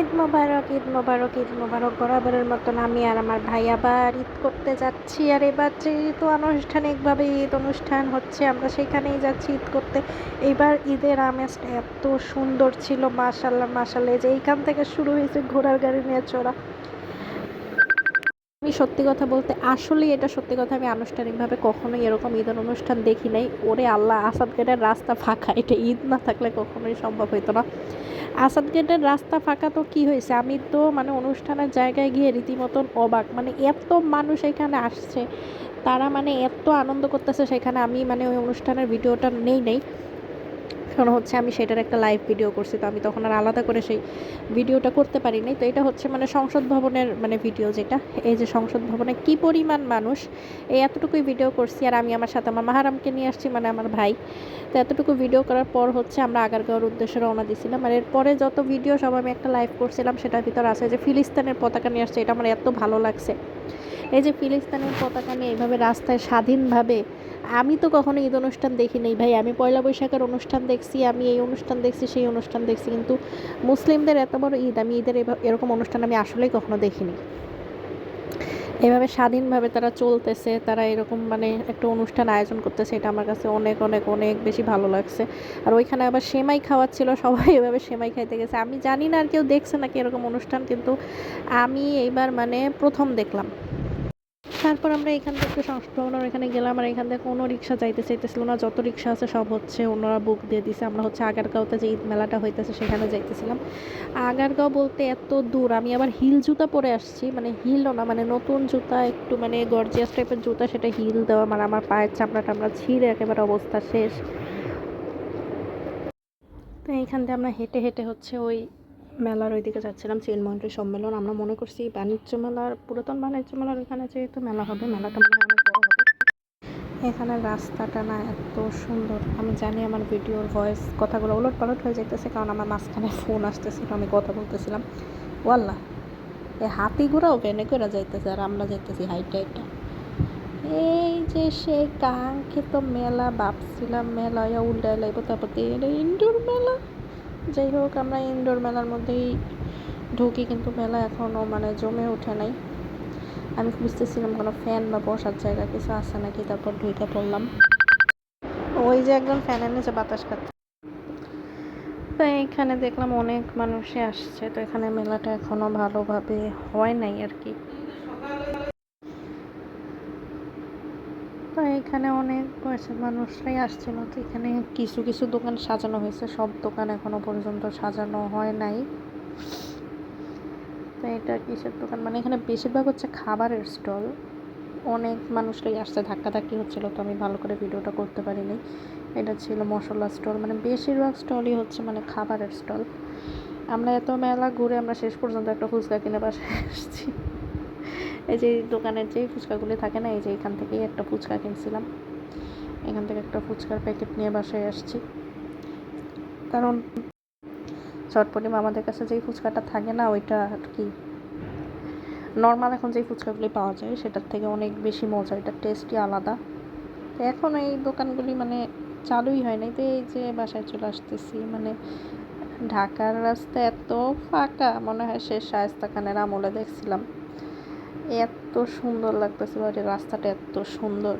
ঈদ মোবারক ঈদ মোবারক ঈদ মোবারক বরাবরের মতন আমি আর আমার ভাই আবার ঈদ করতে যাচ্ছি। আর এবার যেহেতু আনুষ্ঠানিকভাবে ঈদ অনুষ্ঠান হচ্ছে, আমরা সেখানেই যাচ্ছি ঈদ করতে। এবার ঈদের আমেজটা এত সুন্দর ছিল মাশাল্লাহ মাশাল্লাহ যে এইখান থেকে শুরু হয়েছে ঘোড়ার গাড়ি নিয়ে চড়া। আমি সত্যি কথা বলতে, আসলেই এটা সত্যি কথা, আমি আনুষ্ঠানিকভাবে কখনোই এরকম ঈদের অনুষ্ঠান দেখি নাই। ওরে আল্লাহ, আসাদ গেটের রাস্তা ফাঁকা, এটা ঈদ না থাকলে কখনোই সম্ভব হইতো না। আসাদ গেটের রাস্তা ফাঁকা তো কি হয়েছে? আমি তো মানে অনুষ্ঠানের জায়গায় গিয়ে রীতিমতন অবাক। মানে এত মানুষ এখানে আসছে, তারা মানে এত আনন্দ করতেছে সেখানে আমি মানে ওই অনুষ্ঠানের ভিডিওটা নেই নেই। কারণ হচ্ছে আমি সেটার একটা লাইভ ভিডিও করছি, তো আমি তখন আর আলাদা করে সেই ভিডিওটা করতে পারি নাই তো এটা হচ্ছে মানে সংসদ ভবনের মানে ভিডিও যেটা। এই যে সংসদ ভবনে কি পরিমাণ মানুষ, এই এতটুকুই ভিডিও করছি আর আমি আমার সাথে আমার মাহারামকে নিয়ে আসছি মানে আমার ভাই। তো এতটুকু ভিডিও করার পর হচ্ছে আমরা আগারগাঁওয়ের উদ্দেশ্যে রওনা দিছিলাম আর এরপরে যত ভিডিও সব আমি একটা লাইভ করছিলাম, সেটার ভিতর আছে যে ফিলিস্তিনের পতাকা নিয়ে আসছে, এটা আমার এত ভালো লাগছে। এই যে ফিলিস্তিনের পতাকা নিয়ে এইভাবে রাস্তায় স্বাধীনভাবে আমি তো কখনো ঈদ অনুষ্ঠান দেখি নাই ভাই। আমি পয়লা বৈশাখের অনুষ্ঠান দেখছি, আমি এই অনুষ্ঠান দেখছি, সেই অনুষ্ঠান দেখছি। কিন্তু মুসলিমদের এত বড় ঈদ, আমি ঈদের এরকম অনুষ্ঠান আমি আসলেই কখনো দেখিনি। এভাবে স্বাধীনভাবে তারা চলতেছে, তারা এরকম মানে একটা অনুষ্ঠান আয়োজন করতেছে, এটা আমার কাছে অনেক অনেক অনেক বেশি ভালো লাগছে। আর ওইখানে আবার সেমাই খাওয়াচ্ছিল সবাই এভাবে সেমাই খাইতে গেছে। আমি জানি না আর কেউ দেখছে নাকি এরকম অনুষ্ঠান, কিন্তু আমি এইবার মানে প্রথম দেখলাম। তারপর আমরা এখান থেকে সংস্কৃত এখানে গেলাম আর এখান থেকে কোনো রিক্সা যাইতে চাইতেছিল না। যত রিক্সা আছে সব হচ্ছে ওনারা বুক দিয়ে দিছে। আমরা হচ্ছে আগারগাঁওতে যে ঈদ মেলাটা হইতেছে সেখানে যাইতেছিলাম। আগারগাঁও বলতে এত দূর, আমি আবার হিল জুতা পরে আসছি। মানে হিলও না মানে নতুন জুতা, একটু মানে গর্জিয়াস টাইপের জুতা, সেটা হিল দেওয়া। মানে আমার পায়ের চামড়া টামড়া ছিঁড়ে একেবারে অবস্থা শেষ। তো এইখান থেকে আমরা হেঁটে হেঁটে হচ্ছে ওই মেলার ওইদিকে যাচ্ছিলাম চিনমন্ত্রী সম্মেলন। আমরা মনে করছি বাণিজ্য মেলার, পুরাতন বাণিজ্য মেলার ওইখানে যেহেতু মেলা হবে, মেলাটা মনে হয় অনেক বড় হবে। এখানে রাস্তাটা না এত সুন্দর। আমি জানি আমার ভিডিওর ভয়েস কথাগুলো উলট পালট হয়ে যাইতেছে, কারণ আমার মাঝখানে ফোন আসতেছিল, আমি কথা বলতেছিলাম। ওয়াল্লা এই হাতিগুড়াও ভেনে করে যাইতেছে আর আমরা যাইতেছি হাইটে হাইটে। এই যে সে কাঙ্ক্ষিত মেলা, ভাবছিলাম মেলা উল্টায় লাগবো তারপর ইনডোর মেলা। যাই হোক, আমরা ইনডোর মেলার মধ্যেই ঢুকি কিন্তু মেলা এখনও মানে জমে ওঠে নাই। আমি খুঁজতেছিলাম কোনো ফ্যান বা বসার জায়গা কিছু আছে নাকি, তারপর ঢুকে পড়লাম। ওই যে একজন ফ্যানের নিচে বাতাস খাচ্ছে। তো এখানে দেখলাম অনেক মানুষই আসছে, তো এখানে মেলাটা এখনও ভালোভাবে হয় নাই আর কি। তো এখানে অনেক বয়সের মানুষরাই আসছিল। তো এখানে কিছু কিছু দোকান সাজানো হয়েছে। সব দোকান এখনও পর্যন্ত সাজানো হয় নাই। তো এটা কিসের দোকান? মানে এখানে বেশিরভাগ হচ্ছে খাবারের স্টল। অনেক মানুষরাই আসছে। ধাক্কাধাক্কি হচ্ছিল, তো আমি ভালো করে ভিডিওটা করতে পারিনি। এটা ছিল মশলা স্টল। মানে বেশিরভাগ স্টলই হচ্ছে মানে খাবারের স্টল। আমরা এত মেলা ঘুরে আমরা শেষ পর্যন্ত একটা ফুচকা কিনে বাসায় আসছি। এই যে দোকানের যেই ফুচকাগুলি থাকে না, এই যে এখান থেকেই একটা ফুচকা কিনছিলাম। এখান থেকে একটা ফুচকার প্যাকেট নিয়ে বাসায় আসছি। কারণ চটপটি আমাদের কাছে যেই ফুচকাটা থাকে না, ওইটা আর কি নর্মাল এখন যেই ফুচকাগুলি পাওয়া যায়, সেটার থেকে অনেক বেশি মজা এটার টেস্টই আলাদা। তো এখন এই দোকানগুলি মানে চালুই হয় নাই, তো এই যে বাসায় চলে আসতেছি। মানে ঢাকার রাস্তা এত ফাঁকা, মনে হয় শেষ শায়স্তা খানের আমলে দেখছিলাম। এত সুন্দর লাগতেছিল বাড়ির রাস্তাটা এত সুন্দর।